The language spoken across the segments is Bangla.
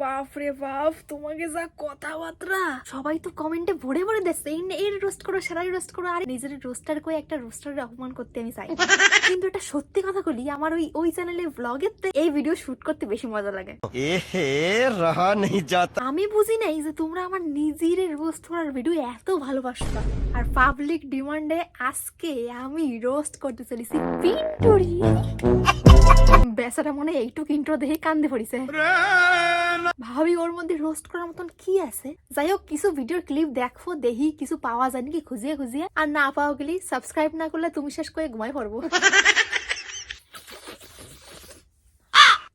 বাপ রে বাপ তোমাকে যা কথাবার্তা। সবাই তো কমেন্টে ভরে ভরে দিচ্ছে এই এর রোস্ট করো সেরাই রোস্ট করো। আর নিজের রোস্টার করে একটা রোস্টারের অপমান করতে আমি চাই। কিন্তু এটা সত্যি কথা বলি আমার ওই ওই চ্যানেলে ব্লগের এই ভিডিও শুট করতে বেশি মজা লাগে। এহে রহা নেই যাতা। আমি বুঝি নাই যে তোমরা আমার নিজের রোস্ট করার ভিডিও এত ভালোবাসবা আর পাবলিক ডিমান্ডে আজকে আমি রোস্ট করতে চলেছি পিন্টুরি বেচারা মনে হয় এইটুক ইন্ট্রো দেখে কান্দে পড়িছে। ভাবি ওর মধ্যে রোস্ট করার মতন কি আছে? যাই হোক কিছু ভিডিওর ক্লিপ দেখো দেখি কিছু পাওয়া যায় নাকি খুঁজিয়ে খুঁজিয়ে। আর না পাওয়া গেলে সাবস্ক্রাইব না করলে তুমি শেষ করে ঘুমাই পড়ব।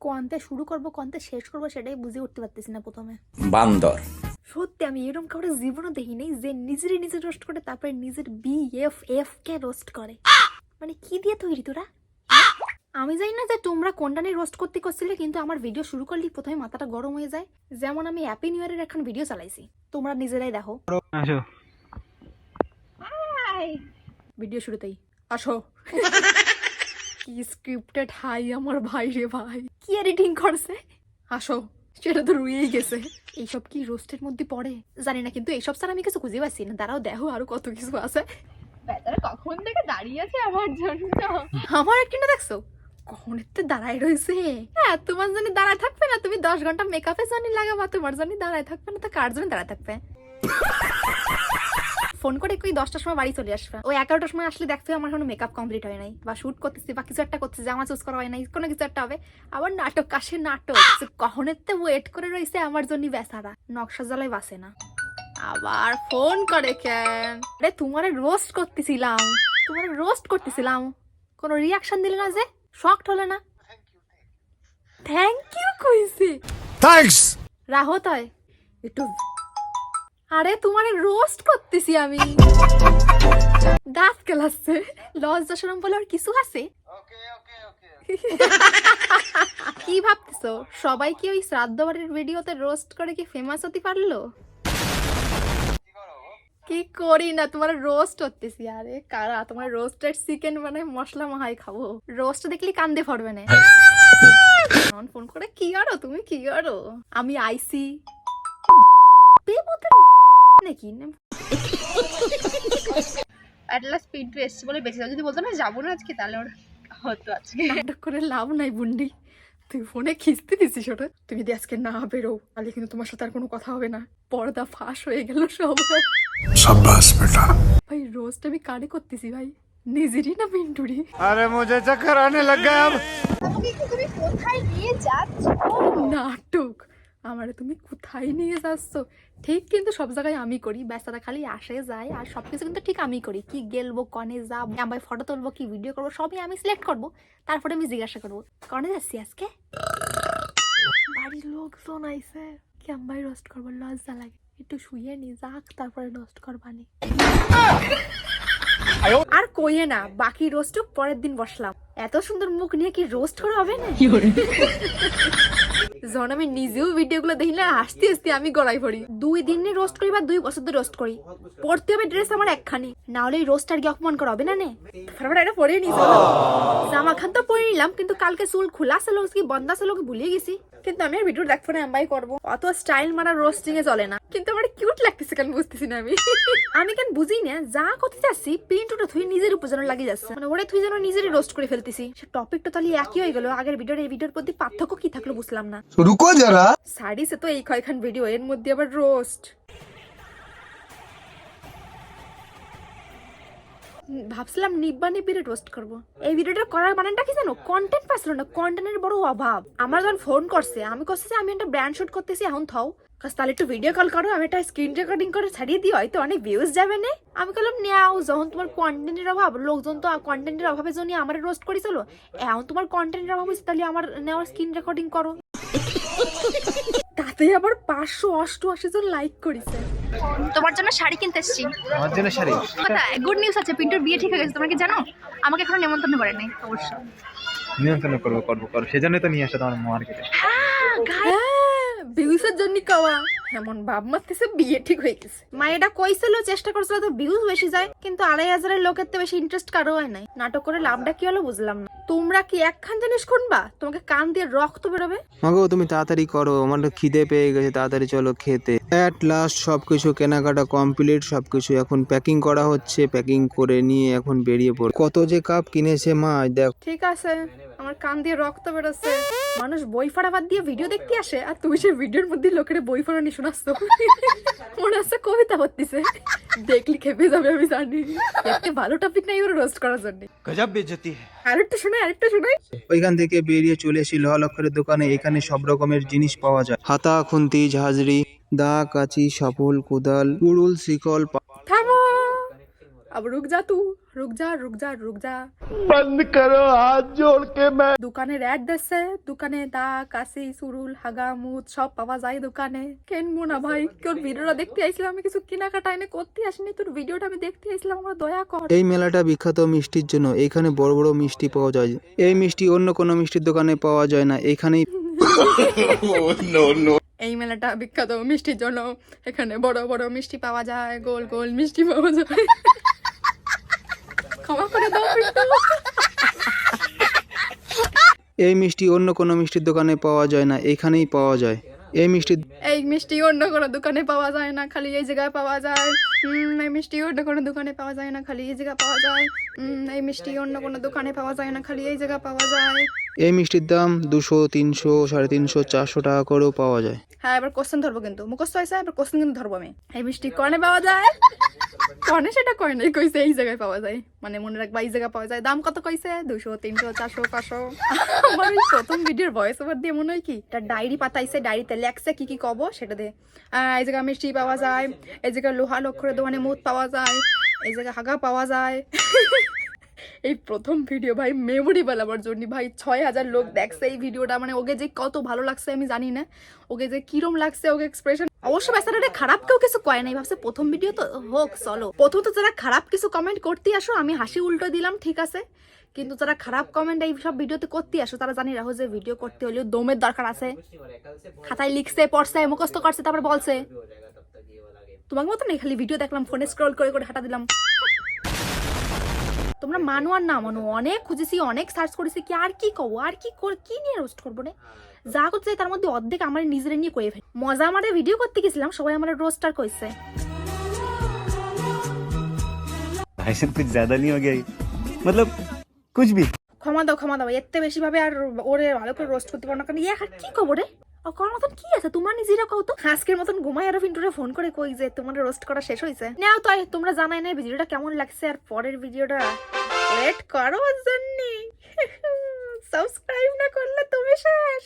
কোয়ান্তে শুরু করব কোয়ান্তে শেষ করব সেটাই বুঝে উঠতে পারতেছি না প্রথমে। বান্দর। সত্যি আমি এরকম কাউরে জীবনও দেখি নাই যে নিজেরই নিজে রোস্ট করে তারপরে নিজের বি এফ এফ কে রোস্ট করে। মানে কি দিয়ে তৈরি তোরা? আমি জানি না যে তোমরা কোনটা নিয়ে রোস্ট করতে করছিলে কিন্তু আমার ভিডিও শুরু করলেই প্রথমে মাথাটা গরম হয়ে যায়। যেমন আমি হ্যাপি নিউ ইয়ারের এখন ভিডিও চালাইছি। তোমরা নিজেরাই দেখো। আসো। ভিডিও শুরুতেই। আসো। কি স্ক্রিপ্টেড হাই আমার ভাই রে ভাই। কি এডিটিং করছে? আসো। সেটা তো রুয়েই গেছে। এইসব কি রোস্টের মধ্যে পড়ে? জানি না কিন্তু এইসব স্যার আমি কিছু খুঁজে পাচ্ছি না। দাঁড়াও দেখো আরও কত কিছু আছে। বেচারা কখন থেকে দাঁড়িয়ে আছে আমার জন্য? আমার একটা দেখছ? কখন এতে দাঁড়ায় রয়েছে। হ্যাঁ তোমার জন্য দাঁড়ায় থাকবে না। তুমি দশ ঘণ্টা মেকআপের জন্য লাগাবা। তোমার জন্য দাঁড়ায় থাকবে না, তো কার জন্য দাঁড়ায় থাকবে? ফোন করে কই দশটার সময় বাড়ি চলে আসবে। ওই এগারোটার সময় আসলে দেখতে আমার কোনো মেকআপ কমপ্লিট হয় নাই। বা শুট করতেছি, বা কিছু একটা করতেছি, জামা চুজ করা হয় নাই, কোনো কিছু একটা হবে। আবার নাটক কাশে নাটক। যে কখনেতে ওয়েট করে রয়েছে আমার জন্য বেচারা। নকশা জ্বালায় বাসে না। আবার ফোন করে কেন? আরে তোমারে রোস্ট করতেছিলাম। তোমারে রোস্ট করতেছিলাম। কোনো রিয়াকশন দিলে না যে? শকড হলে না। থ্যাংক ইউ কইছি। থ্যাঙ্কস রাহত হয়। একটু আরে তোমারে রোস্ট করতেছি আমি। দাঁত কেলাচ্ছে। লজ্জা শরম বলে আর কিছু আছে? কি ভাবতেছো? সবাই কি ওই শ্রাদ্ধ বাড়ির ভিডিওতে রোস্ট করে কি ফেমাস হতে পারল? কি করি না? তোমার রোস্ট করতেছি আরে কারা? তোমার রোস্টেড চিকেন মানে মশলা মাহাই খাব। রোস্ট দেখলি কান্দে পড়বে না। ফোন করে, কি করো তুমি কি করো আমি আইসি নাকি? অ্যাটলাস স্পিড এসছে বলে বেঁচে যাও। যদি বলতো না, যাব না আজকে, তাহলে ওর হতো আজকে নাটক করে লাভ নাই, বুন্ডি। তুই ফোনে খিস্তি দিছিস ওটা? তুমি যদি আজকে না বেরো তাহলে কিন্তু তোমার সাথে আর কোনো কথা হবে না। পর্দা ফাঁস হয়ে গেল সব। সাব্বাস বেটা। ভাই রোজটা আমি কারে করতেছি ভাই? নিজেরই না পিন্টুরি আরে মুঝে চক্কর আনে লাগা নাটক। আমারে তুমি কোথায় নিয়ে যাচ্ছ? ঠিক কিন্তু সব জায়গায় আমি করি ব্যস্ততা খালি আসে, যায়, আর সবকিছু কিন্তু ঠিক আমি করি। কি গেলবো, কনে যাব, আমি ফটো তুলবো, কি ভিডিও করব, সবই আমি সিলেক্ট করব, তারপরে আমি জিজ্ঞাসা করব, কনে যাচ্ছি আজকে? বাড়ির লোকজন আইসে কি আমি রোস্ট করব লজ্জা লাগে। একটু শুয়ে নি, যাক, তারপরে রোস্ট করবানি আর কইয়ে না, বাকি রোস্টও পরের দিন বসলাম। এত সুন্দর মুখ নিয়ে কি রোস্ট করা হবে না? যখন আমি নিজেও ভিডিওগুলো দেখি না, হাসতে হাসতে আমি গড়াই পড়ি। দুই দিন রোস্ট করি বা দুই বছর ধরে রোস্ট করি। পড়তে হবে ড্রেস আমার একখানি। না হলে রোস্ট আর কি অপমান করা হবে, না নে? ফটাফট এটা পরে নি জামা খান তো পরে নিলাম, কিন্তু কালকে চুল খোলা ছিল কি বন্ধা ছিল ভুলিয়ে গেছি। কিন্তু আমি আর ভিডিও দেখব না এম্বাই করব। অত স্টাইল মারা রোস্টিং এ চলে না। কিন্তু আমার কিউট লাগতেছে কেন বুঝতেছি না আমি। আমি কেন বুঝি না যা করতে চাচ্ছি পিন্টুটা থুই নিজের উপর যেন লাগিয়ে যাচ্ছে। মানে ওরে থুই যেন নিজেরই রোস্ট করে ফেলতেছি। সে টপিকটা তাহলে একই হয়ে গেল। আগের ভিডিওর এই ভিডিওর প্রতি পার্থক্য কি থাকল বুঝলাম না। রুকো যারা। সারিসে তো এই কয়খান ভিডিও এর মধ্যে আবার রোস্ট ভাবছিলাম নিব্বা নিব্বিরে রোস্ট করব। এই ভিডিওটা করার মানেটা কি জানো? কন্টেন্ট পাচ্ছিল না কন্টেন্টের বড় অভাব। আমার যখন ফোন করছে, আমি করছি আমি একটা ব্র্যান্ড শুট করতেছি, এখন থাও। তাহলে একটু ভিডিও কল করো, আমি একটা স্ক্রিন রেকর্ডিং করে ছাড়িয়ে দিই, হয়তো অনেক ভিউজ যাবে না। আমি বললাম, নেও, যখন তোমার কন্টেন্টের অভাব, লোকজন তো কন্টেন্টের অভাবে জন্য আমার রোস্ট করেছিল, এখন তোমার কন্টেন্টের অভাব হয়েছে, তাহলে আমার নেওয়ার স্ক্রিন রেকর্ডিং করো। তাতে আবার পাঁচশো অষ্টআশি জন লাইক করেছে। তোমার জন্য শাড়ি কিনতে এসেছি। আমার জন্য শাড়ি? গুড নিউজ আছে পিন্টুর বিয়ে ঠিক হয়ে গেছে। তোমরা কি জানো? আমাকে এখনও নেমন্তন্ন করে নাই অবশ্য। নিয়ন্ত্রণ করব করব করব। সেজন্যই তো নিয়ে আসা তোমার মার্কেটে। হ্যাঁ ভিউসের জন্য কওয়া। এমন ভাব মারতেছে বিয়ে ঠিক হয়ে গেছে। মা এটা কইছিল চেষ্টা করছিল তো ভিউজ বেশি যায় কিন্তু আড়াই হাজারের লোকের তো বেশি ইন্টারেস্ট কারও হয় নাই। নাটক করে লাভটা কি হলো বুঝলাম না। তোমরা কি একখান জিনিস শুনবা তোমাকে কান দিয়ে রক্ত বেরোবে? মাগো তুমি তাড়াতাড়ি করো আমার তো খিদে পেয়ে গেছে তাড়াতাড়ি চলো খেতে। অ্যাট লাস্ট সবকিছু কেনাকাটা কমপ্লিট সবকিছু এখন প্যাকিং করা হচ্ছে প্যাকিং করে নিয়ে এখন বেরিয়ে পড় কত যে কাপ কিনেছে মা দেখ। ঠিক আছে আমার কান দিয়ে রক্ত বেরোচ্ছে। মানুষ বই ফাড়া বাদ দিয়ে ভিডিও দেখতে আসে আর তুমি সেই ভিডিওর মধ্যে লোকের বই ফাড়ানি শোনাচ্ছ। মনে হচ্ছে কবিতা পড়তিছে। দেখলি খেপে যাবে আমি জানি। একটা ভালো টপিক নাই ওরা রোস্ট করার জন্য। গজব বেজতি আরেকটা শোনাই আরেকটা শুনে। ওইখান থেকে বেরিয়ে চলে এসি লহলক্ষরের দোকানে এখানে সব রকমের জিনিস পাওয়া যায়। হাতা খুন্তি ঝাজরি দা কাচি সফল কোদাল পুরুল শিকল থামো! আবরুক জাতু রুক যা রুক যা রুক যা বন্ধ করো হাত জোড় কে দোকানের অ্যাড দিচ্ছে দোকানে দা কাশি সুরুল হাগা মুদ সব পাওয়া যায় দোকানে কেনবো না ভাই তোর ভিডিওটা দেখতে আইছিলাম আমি কিছু কেনাকাটা এনে করতে আসিনি তোর ভিডিওটা আমি দেখতে আইছিলাম আমার দয়া কর এই মেলাটা বিখ্যাত মিষ্টির জন্য। এখানে বড় বড় মিষ্টি পাওয়া যায়। এই মিষ্টি অন্য কোনো মিষ্টির দোকানে পাওয়া যায় না। এখানেই এই মেলাটা বিখ্যাত মিষ্টির জন্য। এখানে বড় বড় মিষ্টি পাওয়া যায় গোল গোল মিষ্টি পাওয়া যায়। ক্ষমা করে দাও এই মিষ্টি অন্য কোনো মিষ্টির দোকানে পাওয়া যায় না এখানেই পাওয়া যায়। এই মিষ্টি এই মিষ্টি অন্য কোনো দোকানে পাওয়া যায় না খালি এই জায়গায় পাওয়া যায়। এই মিষ্টি অন্য কোনো দোকানে পাওয়া যায় না খালি এই জায়গায় পাওয়া যায়। এই মিষ্টি অন্য কোনো দোকানে পাওয়া যায় না খালি এই জায়গায় পাওয়া যায়। এই মিষ্টির দাম দুশো, তিনশো, সাড়ে তিনশো, চারশো টাকা করেও পাওয়া যায়। হ্যাঁ এবার কোশ্চেন ধরবো কিন্তু। মুখস্থ হয়েছে, এবার কোশ্চেন কিন্তু ধরবো আমি। এই মিষ্টি কনে পাওয়া যায়? কনে সেটা কয় নাই, কইছে এই জায়গায় পাওয়া যায়। মানে মনে রাখবা, এই জায়গায় পাওয়া যায়। দাম কত কইছে? দুশো, তিনশো, চারশো, পাঁচশো। আমার প্রথম ভিডিওর ভয়েস ওভার দিয়ে মনে হয় কি একটা ডায়েরি পাতাইছে ডায়েরিতে লেখছে, কি কি কব, সেটা দে। এই জায়গায় মিষ্টি পাওয়া যায়, এই জায়গায় লোহা লক্ষরের দোকানে মুদ পাওয়া যায়, এই জায়গায় হাগা পাওয়া যায়। এই প্রথম ভিডিও ভাই মেমোরেবল আমার জন্য। ভাই ছয় হাজার লোক দেখছে এই ভিডিওটা মানে ওকে যে কত ভালো লাগছে আমি জানি না। ওকে যে কিরম লাগছে ওকে এক্সপ্রেশন অবশ্য বেচারাটা খারাপ কেউ কিছু কয় নাই। ভাবছে প্রথম ভিডিও তো হোক চলো। প্রথম তো যারা খারাপ কিছু কমেন্ট করতে আসো আমি হাসি উল্টো দিলাম ঠিক আছে। কিন্তু যারা খারাপ কমেন্ট এই সব ভিডিওতে করতে আসো তারা জানি রাখো যে ভিডিও করতে হলেও দমের দরকার আছে। খাতায় লিখছে পড়ছে মুখস্থ করছে তারপর বলছে। তোমাকে মতো নেই খালি ভিডিও দেখলাম ফোনে স্ক্রল করে করে হাঁটা দিলাম। তোমরা মানো আর না মানো অনেক খুঁজেছি অনেক সার্চ করেছি কি আর কি কব আর কি কর কি নিয়ে রোস্ট করবো রে যা করতে চাই তার মধ্যে অর্ধেক আমার নিজের নিয়ে করে ফেলি মজা আমাদের ভিডিও করতে গেছিলাম সবাই আমার রোস্টার কইছে भाई साहब कुछ ज्यादा नहीं हो गया ये? मतलब कुछ भी ক্ষমা দাও ক্ষমা দাও এতে বেশি ভাবে আর ওরে ভালো করে রোস্ট করতে পারো না কারণ ইয়ে আর কি কব রে আর করার মতন কি আছে? তোমরা নিজেরা কও তো। আজকের মতন ঘুমাই আরও ফিন্টুরে ফোন করে কই যে তোমার রোস্ট করা শেষ হয়েছে নাও তাই তোমরা জানাই না ভিডিওটা কেমন লাগছে আর পরের ভিডিওটা ওয়েট করো জন্য। সাবস্ক্রাইব না করলে তুমি শেষ।